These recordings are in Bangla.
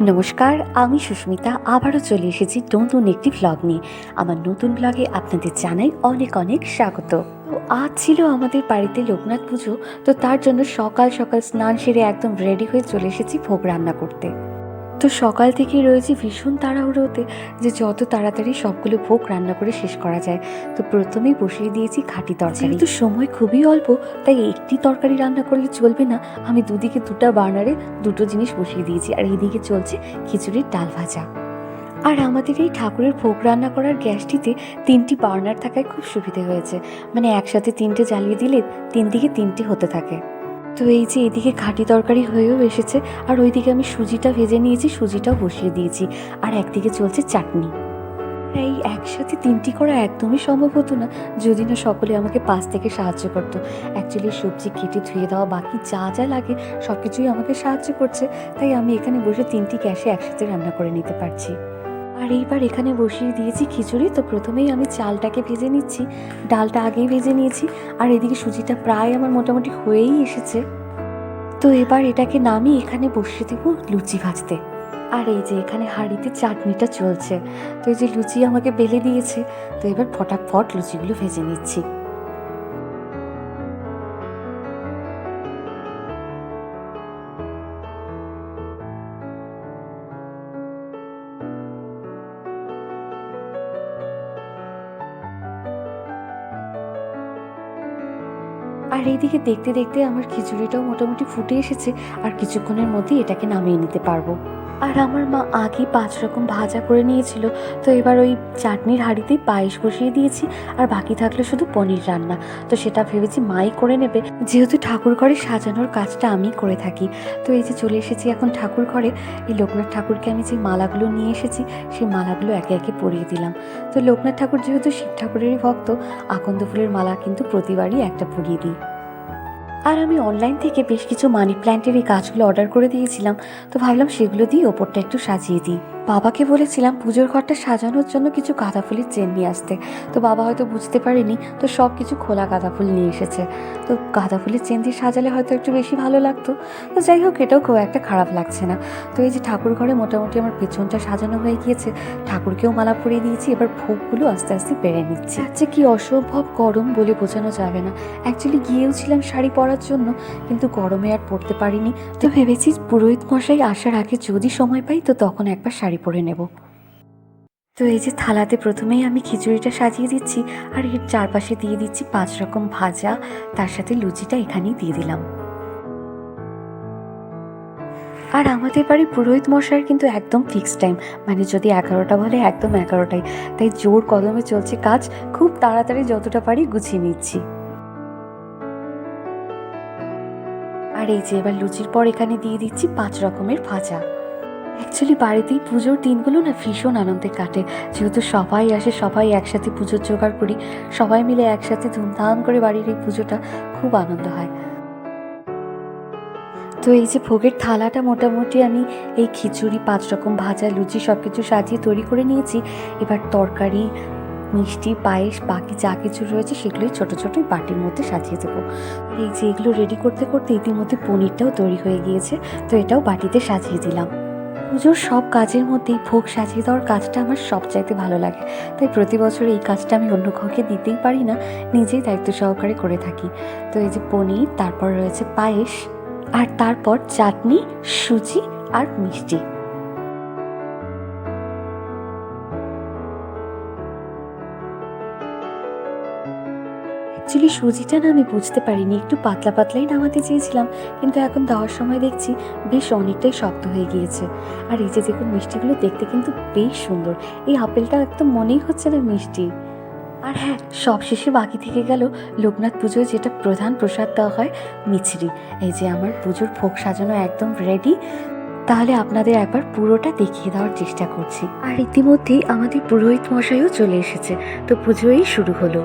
নমস্কার, আমি সুস্মিতা, আবারও চলে এসেছি নতুন একটি ব্লগ নিয়ে। আমার নতুন ব্লগে আপনাদের জানাই অনেক অনেক স্বাগত। আজ ছিল আমাদের বাড়িতে লোকনাথ পুজো, তো তার জন্য সকাল সকাল স্নান সেরে একদম রেডি হয়ে চলে এসেছি ভোগ রান্না করতে। তো সকাল থেকেই রয়েছে ভীষণ তাড়াহুড়োতে যে যত তাড়াতাড়ি সবগুলো ভোগ রান্না করে শেষ করা যায়। তো প্রথমেই বসিয়ে দিয়েছি খাঁটি তরকারি। কিন্তু সময় খুবই অল্প, তাই একটি তরকারি রান্না করলে চলবে না। আমি দুদিকে দুটো বার্নারে দুটো জিনিস বসিয়ে দিয়েছি, আর এদিকে চলছে খিচুড়ির ডাল ভাজা। আর আমাদের এই ঠাকুরের ভোগ রান্না করার গ্যাসটিতে তিনটি বার্নার থাকায় খুব সুবিধে হয়েছে। মানে একসাথে তিনটে জ্বালিয়ে দিলে তিন দিকে তিনটি হতে থাকে। তো এই যে এদিকে খাঁটি তরকারি হয়েও এসেছে, আর ওইদিকে আমি সুজিটা ভেজে নিয়েছি, সুজিটাও বসিয়ে দিয়েছি, আর একদিকে চলছে চাটনি। এই একসাথে তিনটি করা একদমই সম্ভব হতো না, যদি না সকলে আমাকে পাশ থেকে সাহায্য করতো। অ্যাকচুয়ালি সবজি কেটে ধুয়ে দেওয়া বাকি যা যা লাগে সব কিছুই আমাকে সাহায্য করছে, তাই আমি এখানে বসে তিনটি গ্যাসে একসাথে রান্না করে নিতে পারছি। আর এইবার এখানে বসিয়ে দিয়েছি খিচুড়ি। তো প্রথমেই আমি চালটাকে ভেজে নিচ্ছি। ডালটা আগেই ভেজে নিয়েছি। আর এদিকে সুজিটা প্রায় আমার মোটামুটি হয়েই এসেছে। তো এবার এটাকে নামি এখানে বসিয়ে দেবো লুচি ভাজতে। আর এই যে এখানে হাঁড়িতে চাটনিটা চলছে। তো এই যে লুচি আমাকে বেলে দিয়েছে। তো এবার ফটাফট লুচিগুলো ভেজে নিচ্ছি। আর এইদিকে দেখতে দেখতে আমার খিচুড়িটাও মোটামুটি ফুটে এসেছে আর কিছুক্ষণের মধ্যেই এটাকে নামিয়ে নিতে পারব। আর আমার মা আগে পাঁচ রকম ভাজা করে নিয়েছিল, তো এবার ওই চাটনির হাঁড়িতেই পায়েস বসিয়ে দিয়েছি আর বাকি থাকল শুধু পনির রান্না। তো সেটা ভেবেছি মাই করে নেবে, যেহেতু ঠাকুর ঘরে সাজানোর কাজটা আমি করে থাকি। তো এই যে চলে এসেছি এখন ঠাকুর ঘরে, এই লোকনাথ ঠাকুরকে আমি যে মালাগুলো নিয়ে এসেছি, সেই মালাগুলো একে একে পরিয়ে দিলাম। তো লোকনাথ ঠাকুর যেহেতু শিব ঠাকুরেরই ভক্ত, আকন্দ ফুলের মালা কিন্তু প্রতিবারই একটা পরিয়ে দিই। আর আমি অনলাইন থেকে বেশ কিছু মানি প্ল্যান্টের এই গাছগুলো অর্ডার করে দিয়েছিলাম, তো ভাবলাম সেগুলো দিয়ে ওপরটা একটু সাজিয়ে দিই। বাবাকে বলেছিলাম পুজোর ঘরটা সাজানোর জন্য কিছু গাঁদা ফুলের চেন নিয়ে আসতে। তো বাবা হয়তো বুঝতে পারেনি, তো সব কিছু খোলা গাঁদা ফুল নিয়ে এসেছে। তো গাঁদা ফুলের চেন দিয়ে সাজালে হয়তো একটু বেশি ভালো লাগতো। তো যাই হোক, এটাও খুব একটা খারাপ লাগছে না। তো এই যে ঠাকুর ঘরে মোটামুটি আমার পেছনটা সাজানো হয়ে গিয়েছে, ঠাকুরকেও মালা পরিয়ে দিয়েছি, এবার ভোগগুলো আস্তে আস্তে বেড়ে নিচ্ছি। আচ্ছা কি অসম্ভব গরম বলে বোঝানো যাবে না। অ্যাকচুয়ালি গিয়েও ছিলাম শাড়ি পরার জন্য, কিন্তু গরমে আর পরতে পারিনি। তো ভেবেছি পুরোহিত মশাই আসার আগে যদি সময় পাই, তো তখন একবার শাড়ি পরে নেব। তো এই যে থালাতে প্রথমেই আমি খিচুড়িটা সাজিয়ে দিচ্ছি আর এর চারপাশে দিয়ে দিচ্ছি পাঁচ রকম ভাজা। তার সাথে লুচিটা এখানেই দিয়ে দিলাম। আর আমাদের বাড়ির পুরোহিত মশাইয়ের কিন্তু একদম ফিক্সড টাইম মানে যদি এগারোটা বলে একদম এগারোটাই তাই জোর কদমে চলছে কাজ, খুব তাড়াতাড়ি যতটা পারি গুছিয়ে নিচ্ছি। আর এই যে এবার লুচির পর এখানে দিয়ে দিচ্ছি পাঁচ রকমের ভাজা। অ্যাকচুয়ালি বাড়িতেই পুজোর দিনগুলো না ভীষণ আনন্দে কাটে। যেহেতু সবাই আসে, সবাই একসাথে পুজোর জোগাড় করি, সবাই মিলে একসাথে ধুমধাম করে বাড়ির এই পুজোটা খুব আনন্দ হয়। তো এই যে ভোগের থালাটা মোটামুটি আমি এই খিচুড়ি, পাঁচ রকম ভাজা, লুচি সব কিছু সাজিয়ে তৈরি করে নিয়েছি। এবার তরকারি, মিষ্টি, পায়েস, বাকি যা কিছু রয়েছে সেগুলোই ছোট ছোটো বাটির মধ্যে সাজিয়ে দেবো। এই যে এগুলো রেডি করতে করতে ইতিমধ্যে পনিরটাও তৈরি হয়ে গিয়েছে, তো এটাও বাটিতে সাজিয়ে দিলাম। পুজোর সব কাজের মধ্যেই ভোগ সাজিয়ে দেওয়ার কাজটা আমার সবচাইতে ভালো লাগে। তাই প্রতি বছর এই কাজটা আমি অন্য কাউকে দিতেই পারি না, নিজেই দায়িত্ব সহকারে করে থাকি। তো এই যে পনির, তারপর রয়েছে পায়েস, আর তারপর চাটনি, সুজি আর মিষ্টি। অ্যাকচুয়ালি সুজিটা না আমি বুঝতে পারিনি, একটু পাতলা পাতলাই নামাতে চেয়েছিলাম, কিন্তু এখন দেওয়ার সময় দেখছি বেশ অনেকটাই শক্ত হয়ে গিয়েছে। আর এই যে দেখুন মিষ্টিগুলো দেখতে কিন্তু বেশ সুন্দর, এই আপেলটা একদম মনেই হচ্ছে না মিষ্টি। আর হ্যাঁ সব শেষে বাকি থেকে গেল লোকনাথ পুজোয় যেটা প্রধান প্রসাদ দেওয়া হয়, মিছরি। এই যে আমার পুজোর ভোগ সাজানো একদম রেডি তাহলে আপনাদের একবার পুরোটা দেখিয়ে দেওয়ার চেষ্টা করছি। আর ইতিমধ্যেই আমাদের পুরোহিত মশাইও চলে এসেছে, তো পুজোই শুরু হলো।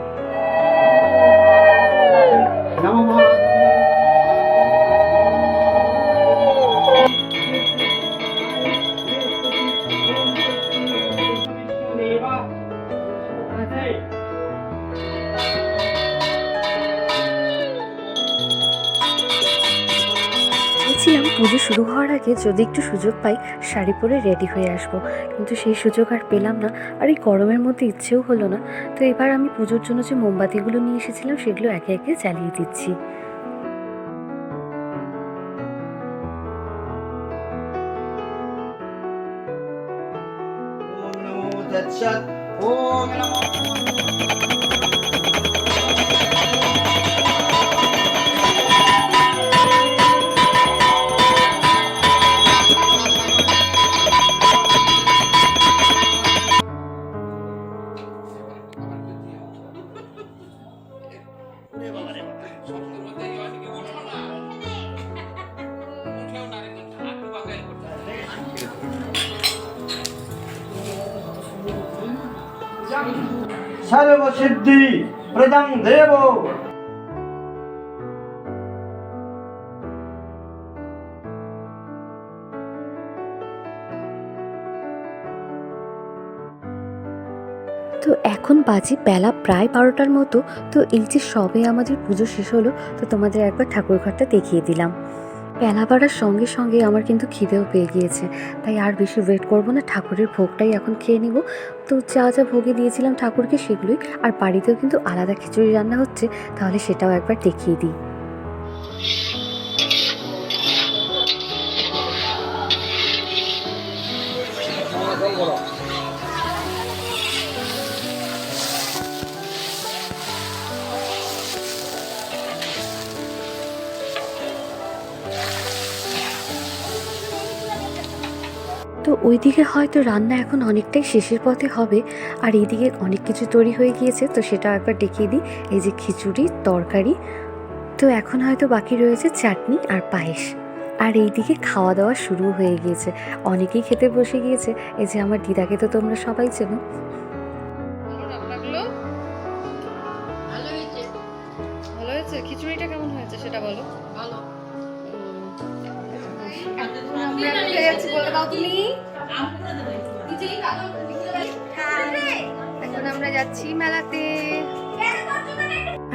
পুজো শুরু হওয়ার আগে যদি একটু সুযোগ পাই শাড়ি পরে রেডি হয়ে আসব কিন্তু সেই সুযোগ আর পেলাম না আর এই গরমের মধ্যে ইচ্ছেও হলো না তো এবার আমি পুজোর জন্য যে মোমবাতিগুলো নিয়ে এসেছিলাম সেগুলো একে একে জ্বালিয়ে দিচ্ছি That's shut. Oh, সর্বসিদ্ধি প্রদং দেব। তো এখন বাজে বেলা প্রায় বারোটার মতো, তো এই যে সবে আমাদের পুজো শেষ হলো, তো তোমাদের একবার ঠাকুর ঘরটা দেখিয়ে দিলাম। বেলা বাড়ার সঙ্গে সঙ্গে আমার কিন্তু খিদেও পেয়ে গিয়েছে। তাই আর বেশি ওয়েট করব না, ঠাকুরের ভোগটাই এখন খেয়ে নিব। তো যা যা ভোগে দিয়েছিলাম ঠাকুরকে সেগুলোই, আর বাড়িতেও কিন্তু আলাদা খিচুড়ি রান্না হচ্ছে, তাহলে সেটাও একবার দেখিয়ে দিই। তো ওইদিকে হয়তো রান্না এখন অনেকটাই শেষের পথে হবে। আর এইদিকে অনেক কিছু তৈরি হয়ে গিয়েছে, তো সেটা একবার ডেকে দিই। এই যে খিচুড়ি, তরকারি, তো এখন হয়তো বাকি রয়েছে চাটনি আর পায়েস। আর এই দিকে খাওয়া দাওয়া শুরু হয়ে গিয়েছে। অনেকেই খেতে বসে গিয়েছে। এই যে আমার দিদাকে তো তোমরা সবাই চেনো।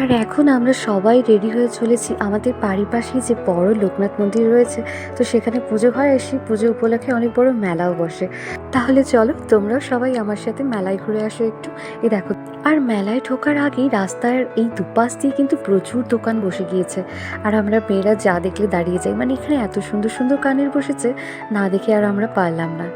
আর এখন আমরা সবাই রেডি হয়ে চলেছি আমাদের পারিপাশে যে বড় লোকনাথ মন্দির রয়েছে। তো সেখানে পুজো হয় আর সেই পুজো উপলক্ষে অনেক বড় মেলাও বসে। তাহলে চলো, তোমরাও সবাই আমার সাথে মেলায় ঘুরে আসো একটু। এ দেখো, আর মেলায় ঢোকার আগেই রাস্তার এই দুপাশ দিয়ে কিন্তু প্রচুর দোকান বসে গিয়েছে। আর আমরা মেয়েরা যা দেখলে দাঁড়িয়ে যাই মানে এখানে এত সুন্দর সুন্দর কানের বসেছে, না দেখে আর আমরা পারলাম না।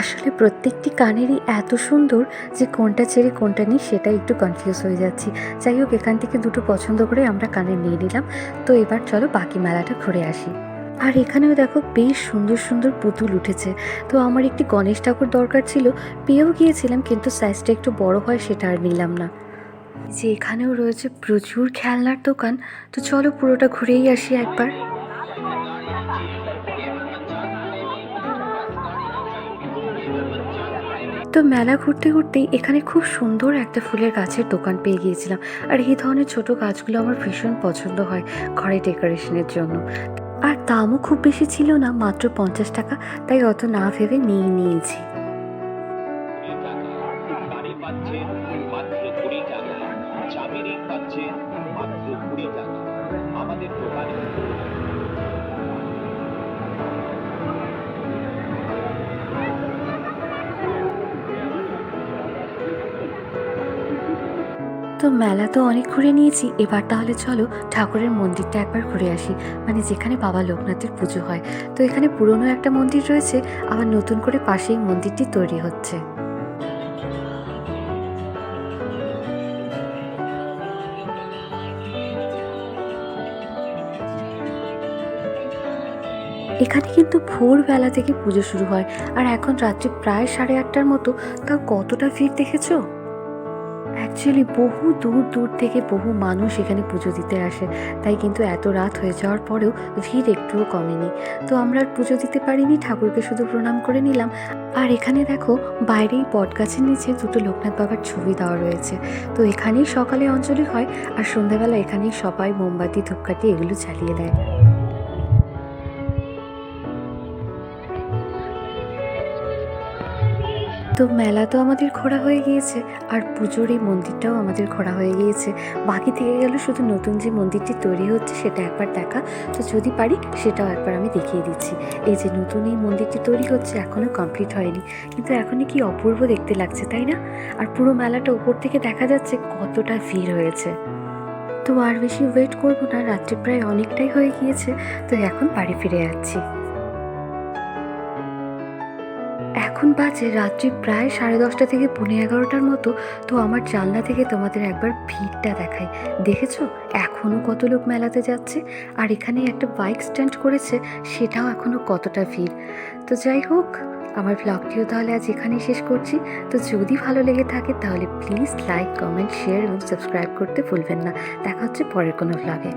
আসলে প্রত্যেকটি কানেরই এত সুন্দর যে কোনটা ছেড়ে কোনটা নিই সেটা একটু কনফিউজ হয়ে যাচ্ছি। যাই হোক, এখান থেকে দুটো পছন্দ করে আমরা কানে নিয়ে নিলাম। তো এবার চলো বাকি মেলাটা ঘুরে আসি। আর এখানেও দেখো বেশ সুন্দর সুন্দর পুতুল উঠেছে। তো আমার একটি গণেশ ঠাকুর দরকার ছিল, পেয়েও গিয়েছিলাম কিন্তু সাইজটা একটু বড় হয় সেটা আর নিলাম না। যে এখানেও রয়েছে প্রচুর খেলনার দোকান। তো চলো পুরোটা ঘুরেই আসি একবার। তো মেলা ঘুরতে ঘুরতেই এখানে খুব সুন্দর একটা ফুলের গাছের দোকান পেয়ে গিয়েছিলাম। আর এই ধরনের ছোট গাছগুলো আমার ভীষণ পছন্দ হয় ঘরে ডেকোরেশনের জন্য। আর দামও খুব বেশি ছিল না, মাত্র পঞ্চাশ টাকা, তাই অত না ভেবে নিয়ে নিয়েছি। কুড়ি টাকা তো মেলা তো অনেক ঘুরে নিয়েছি। এবার তাহলে চলো ঠাকুরের মন্দিরটা একবার ঘুরে আসি। মানে যেখানে বাবা লোকনাথের পুজো হয়। তো এখানে পুরনো একটা মন্দির রয়েছে, আবার নতুন করে পাশেই মন্দিরটি তৈরি হচ্ছে। এখানে কিন্তু ভোরবেলা থেকে পুজো শুরু হয়। আর এখন রাত্রি প্রায় সাড়ে আটটার মতো। তাও কতটা ভিড় দেখেছ? অ্যাকচুয়ালি বহু দূর দূর থেকে বহু মানুষ এখানে পুজো দিতে আসে। তাই কিন্তু এত রাত হয়ে যাওয়ার পরেও ভিড় একটুও কমেনি। তো আমরা আর পুজো দিতে পারিনি, ঠাকুরকে শুধু প্রণাম করে নিলাম। আর এখানে দেখো, বাইরেই বট গাছের নিচে দুটো লোকনাথ বাবার ছবি দেওয়া রয়েছে। তো এখানেই সকালে অঞ্জলি হয়, আর সন্ধ্যাবেলা এখানেই সবাই মোমবাতি, ধূপকাঠি এগুলো চালিয়ে দেয়। তো মেলা তো আমাদের ঘোরা হয়ে গিয়েছে, আর পুজোর এই মন্দিরটাও আমাদের ঘোরা হয়ে গিয়েছে। বাকি থেকে গেল শুধু নতুন যে মন্দিরটি তৈরি হচ্ছে সেটা একবার দেখা। তো যদি পারি, সেটাও একবার আমি দেখিয়ে দিচ্ছি। এই যে নতুন এই মন্দিরটি তৈরি হচ্ছে এখনও কমপ্লিট হয়নি। কিন্তু এখনই কি অপূর্ব দেখতে লাগছে, তাই না? আর পুরো মেলাটা উপর থেকে দেখা যাচ্ছে কতটা ভিড় হয়েছে। তো আর বেশি ওয়েট করব না, রাত্রি প্রায় অনেকটাই হয়ে গিয়েছে। তো এখন বাড়ি ফিরে যাচ্ছি। এখন বাজে রাত্রি প্রায় সাড়ে দশটা থেকে পৌনে এগারোটার মতো, তো আমার জানলা থেকে তোমাদের একবার ভিড়টা দেখাই। দেখেছ? এখনও কত লোক মেলাতে যাচ্ছে, আর এখানে একটা বাইক স্ট্যান্ড করেছে, সেটাও এখনও কতটা ভিড়। তো যাই হোক, আমার ব্লগটিও তাহলে আজ এখানেই শেষ করছি। তো যদি ভালো লেগে থাকে তাহলে প্লিজ লাইক কমেন্ট শেয়ার এবং সাবস্ক্রাইব করতে ভুলবেন না। দেখা হচ্ছে পরের কোনো ব্লগে